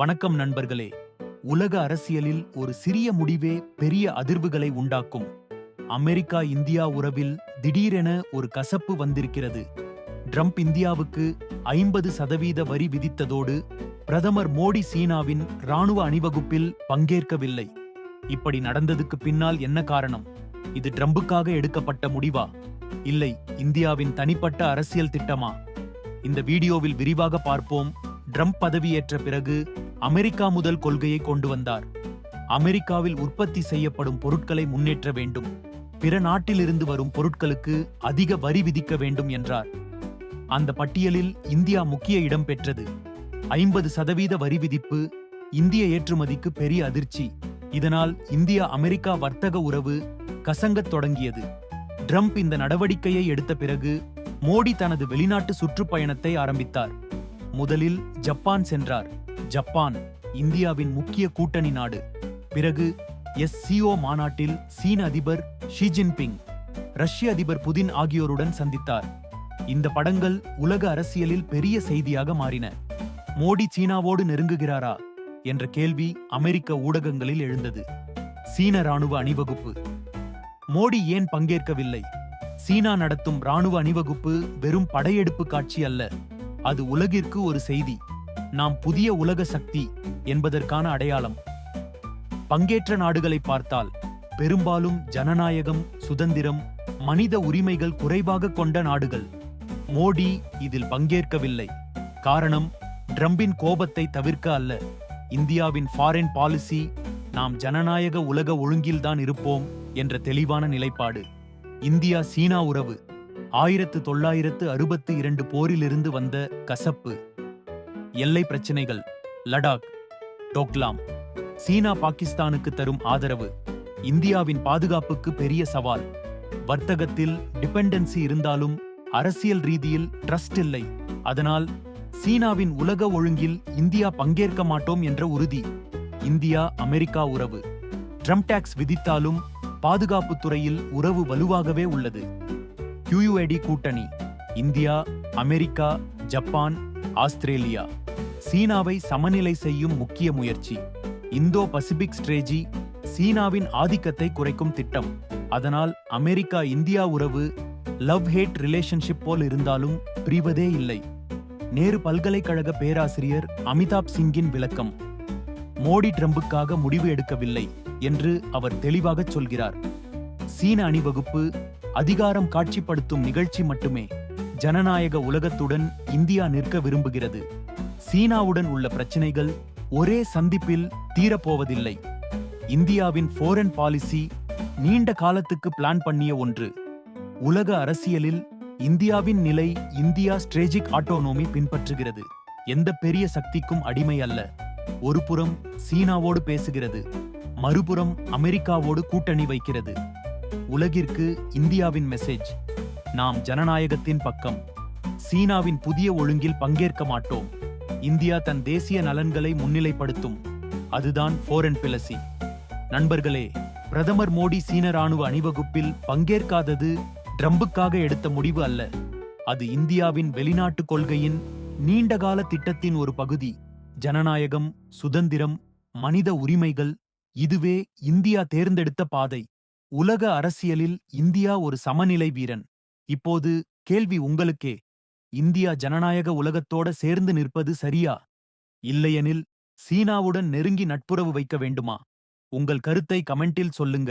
வணக்கம் நண்பர்களே. உலக அரசியலில் ஒரு சிறிய முடிவே பெரிய அதிர்வுகளை உண்டாக்கும். அமெரிக்கா இந்தியா உறவில் திடீரென ஒரு கசப்பு வந்திருக்கிறது. ட்ரம்ப் இந்தியாவுக்கு ஐம்பது சதவீத வரி விதித்ததோடு பிரதமர் மோடி சீனாவின் ராணுவ அணிவகுப்பில் பங்கேற்கவில்லை. இப்படி நடந்ததுக்கு பின்னால் என்ன காரணம்? இது ட்ரம்புக்காக எடுக்கப்பட்ட முடிவா? இல்லை இந்தியாவின் தனிப்பட்ட அரசியல் திட்டமா? இந்த வீடியோவில் விரிவாக பார்ப்போம். ட்ரம்ப் பதவியேற்ற பிறகு அமெரிக்கா முதல் கொள்கையை கொண்டு வந்தார். அமெரிக்காவில் உற்பத்தி செய்யப்படும் பொருட்களை முன்னேற்ற வேண்டும். பிற நாட்டிலிருந்து வரும் பொருட்களுக்கு அதிக வரி விதிக்க வேண்டும் என்றார். அந்த பட்டியலில் இந்தியா முக்கிய இடம் பெற்றது. ஐம்பது சதவீத வரி விதிப்பு இந்திய ஏற்றுமதிக்கு பெரிய அதிர்ச்சி. இதனால் இந்தியா அமெரிக்கா வர்த்தக உறவு கசங்கத் தொடங்கியது. ட்ரம்ப் இந்த நடவடிக்கையை எடுத்த பிறகு மோடி தனது வெளிநாட்டு சுற்றுப்பயணத்தை ஆரம்பித்தார். முதலில் ஜப்பான் சென்றார். ஜப்பான் இந்தியாவின் முக்கிய கூட்டணி நாடு. பிறகு எஸ் சிஓ மாநாட்டில் சீன அதிபர் ஷி ஜின்பிங் ரஷ்ய அதிபர் புதின் ஆகியோருடன் சந்தித்தார். இந்த படங்கள் உலக அரசியலில் பெரிய செய்தியாக மாறின. மோடி சீனாவோடு நெருங்குகிறாரா? என்ற கேள்வி அமெரிக்க ஊடகங்களில் எழுந்தது. சீன ராணுவ அணிவகுப்பு. மோடி ஏன் பங்கேற்கவில்லை? சீனா நடத்தும் ராணுவ அணிவகுப்பு வெறும் படையெடுப்பு காட்சி அல்ல. அது உலகிற்கு ஒரு செய்தி. நாம் புதிய உலக சக்தி என்பதற்கான அடையாளம். பங்கேற்ற நாடுகளை பார்த்தால் பெரும்பாலும் ஜனநாயகம் சுதந்திரம் மனித உரிமைகள் குறைவாக கொண்ட நாடுகள். மோடி இதில் பங்கேற்கவில்லை. காரணம் ட்ரம்பின் கோபத்தை தவிர்க்க அல்ல. இந்தியாவின் ஃபாரின் பாலிசி நாம் ஜனநாயக உலக ஒழுங்கில்தான் இருப்போம் என்ற தெளிவான நிலைப்பாடு. இந்தியா சீனா உறவு. ஆயிரத்து தொள்ளாயிரத்து அறுபத்து இரண்டு போரிலிருந்து வந்த கசப்பு. எல்லை பிரச்சினைகள். லடாக் டோக்லாம். சீனா பாகிஸ்தானுக்கு தரும் ஆதரவு. இந்தியாவின் பாதுகாப்புக்கு பெரிய சவால். வர்த்தகத்தில் டிபெண்டன்சி இருந்தாலும் அரசியல் ரீதியில் ட்ரஸ்ட் இல்லை. அதனால் சீனாவின் உலக ஒழுங்கில் இந்தியா பங்கேற்க மாட்டோம் என்ற உறுதி. இந்தியா அமெரிக்கா உறவு. ட்ரம்ப் டாக்ஸ் விதித்தாலும் பாதுகாப்புத் துறையில் உறவு வலுவாகவே உள்ளது. QUAD கூட்டணி. இந்தியா அமெரிக்கா ஜப்பான் ஆஸ்திரேலியா சீனாவை சமநிலை செய்யும் முக்கிய முயற்சி. இந்தோ பசிபிக் ஸ்ட்ரேஜி சீனாவின் ஆதிக்கத்தை குறைக்கும் திட்டம். அதனால் அமெரிக்கா இந்தியா உறவு லவ் ஹேட் ரிலேஷன்ஷிப் போல் இருந்தாலும் பிரிவதே இல்லை. நேரு பல்கலைக்கழக பேராசிரியர் அமிதாப் சிங்கின் விளக்கம் மோடி ட்ரம்புக்காக முடிவு எடுக்கவில்லை என்று அவர் தெளிவாகச் சொல்கிறார். சீன அணிவகுப்பு அதிகாரம் காட்சிப்படுத்தும் நிகழ்ச்சி மட்டுமே. ஜனநாயக உலகத்துடன் இந்தியா நிற்க விரும்புகிறது. சீனாவுடன் உள்ள பிரச்சினைகள் ஒரே சந்திப்பில் தீரப்போவதில்லை. இந்தியாவின் ஃபோரன் பாலிசி நீண்ட காலத்துக்கு பிளான் பண்ணிய ஒன்று. உலக அரசியலில் இந்தியாவின் நிலை இந்தியா ஸ்ட்ரேஜிக் ஆட்டோனோமி பின்பற்றுகிறது. எந்த பெரிய சக்திக்கும் அடிமை அல்ல. ஒருபுறம் சீனாவோடு பேசுகிறது. மறுபுறம் அமெரிக்காவோடு கூட்டணி வைக்கிறது. உலகிற்கு இந்தியாவின் மெசேஜ் நாம் ஜனநாயகத்தின் பக்கம் சீனாவின் புதிய ஒழுங்கில் பங்கேற்க மாட்டோம். இந்தியா தன் தேசிய நலன்களை முன்னிலைப்படுத்தும். அதுதான் ஃபோரன் பிலசி நண்பர்களே பிரதமர் மோடி சீன ராணுவ அணிவகுப்பில் பங்கேற்காதது ட்ரம்புக்காக எடுத்த முடிவு அல்ல. அது இந்தியாவின் வெளிநாட்டு கொள்கையின் நீண்டகால திட்டத்தின் ஒரு பகுதி. ஜனநாயகம் சுதந்திரம் மனித உரிமைகள் இதுவே இந்தியா தேர்ந்தெடுத்த பாதை. உலக அரசியலில் இந்தியா ஒரு சமநிலை வீரன். இப்போது கேள்வி உங்களுக்கே. இந்தியா ஜனநாயக உலகத்தோட சேர்ந்து நிற்பது சரியா? இல்லையெனில் சீனாவுடன் நெருங்கி நட்புறவு வைக்க வேண்டுமா? உங்கள் கருத்தை கமெண்டில் சொல்லுங்க.